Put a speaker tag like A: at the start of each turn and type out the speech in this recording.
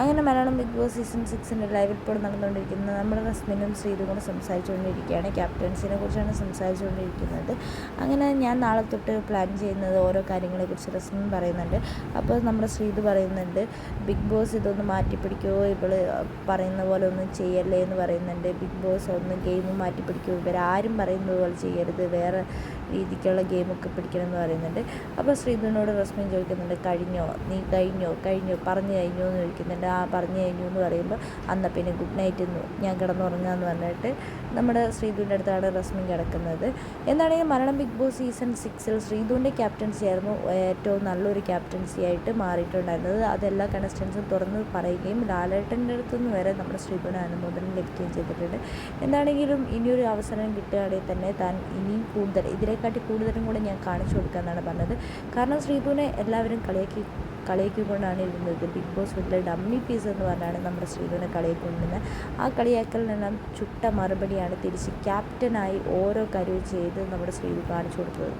A: അങ്ങനെ Malayalam big Boss season സിക്സിന്റെ live ഇപ്പോൾ നടന്നുകൊണ്ടിരിക്കുന്നത് നമ്മുടെ റസ്മിനും ശ്രീതും കൂടെ സംസാരിച്ചുകൊണ്ടിരിക്കുകയാണ്. ക്യാപ്റ്റൻസിനെ കുറിച്ചാണ് സംസാരിച്ചുകൊണ്ടിരിക്കുന്നത്. അങ്ങനെ ഞാൻ നാളെ തൊട്ട് പ്ലാൻ ചെയ്യുന്നത് ഓരോ കാര്യങ്ങളെക്കുറിച്ച് റസ്മിൻ പറയുന്നുണ്ട്. അപ്പോൾ നമ്മുടെ ശ്രീതു പറയുന്നുണ്ട് ബിഗ് ബോസ് ഇതൊന്ന് മാറ്റിപ്പിടിക്കുമോ ഇവൾ പറയുന്ന പോലെ ഒന്നും ചെയ്യല്ലേ? എന്ന് പറയുന്നുണ്ട്. ബിഗ് ബോസ് ഒന്ന് ഗെയിം മാറ്റിപ്പിടിക്കുമോ ഇവരാരും പറയുന്നത് പോലെ ചെയ്യരുത്. വേറെ രീതിക്കുള്ള ഗെയിമൊക്കെ പിടിക്കണം എന്ന് പറയുന്നുണ്ട്. അപ്പോൾ ശ്രീതുവിനോട് റസ്മിൻ ചോദിക്കുന്നുണ്ട് കഴിഞ്ഞോ? നീ കഴിഞ്ഞോ? കഴിഞ്ഞോ? പറഞ്ഞു കഴിഞ്ഞോ? എന്ന് ചോദിക്കുന്നുണ്ട്. ആ പറഞ്ഞു കഴിഞ്ഞു എന്ന് പറയുമ്പോൾ അന്ന പിന്നെ ഗുഡ് നൈറ്റ് എന്ന് ഞാൻ കിടന്നുറങ്ങാന്ന് പറഞ്ഞിട്ട് നമ്മുടെ ശ്രീധുവിന്റെ അടുത്താണ് റസ്മിൻ കിടക്കുന്നത്. എന്താണെങ്കിൽ മലയാളം ബിഗ് ബോസ് സീസൺ സിക്സിൽ ശ്രീധുവിന്റെ ക്യാപ്റ്റൻസി ആയിരുന്നു. ഏറ്റവും നല്ലൊരു ക്യാപ്റ്റൻസി ആയിട്ട് മാറിയിട്ടുണ്ടായിരുന്നത്. അതെല്ലാ കണ്ടസ്റ്റൻസും തുറന്ന് പറയുകയും ലാലേട്ടന്റെ അടുത്തുനിന്ന് വരെ നമ്മുടെ ശ്രീധുവിന് അനുമോദനം ലഭിക്കുകയും ചെയ്തിട്ടുണ്ട്. എന്താണെങ്കിലും ഇനിയൊരു അവസരം കിട്ടുകയാണെങ്കിൽ തന്നെ താൻ ഇനിയും കൂടുതൽ ഇതിനെക്കാട്ടി കൂടുതലും കൂടെ ഞാൻ കാണിച്ചു കൊടുക്കാമെന്നാണ് പറഞ്ഞത്. കാരണം ശ്രീധുവിനെ എല്ലാവരും കളിയാക്കി കളിയാക്കിക്കൊണ്ടാണ് ഇരുന്നത്. ബിഗ് ബോസ് വീട്ടിലെ ഡമ്മി പീസ് എന്ന് പറഞ്ഞാണ് നമ്മുടെ ശ്രീധുവിനെ കളിയാക്കിക്കൊണ്ടിരുന്നത് ആ കളിയാക്കലിനെല്ലാം ചുട്ട മറുപടിയാണ് തിരിച്ച് ക്യാപ്റ്റനായി ഓരോ കാര്യവും ചെയ്ത് നമ്മുടെ ശ്രീധു കാണിച്ചു കൊടുത്തത്.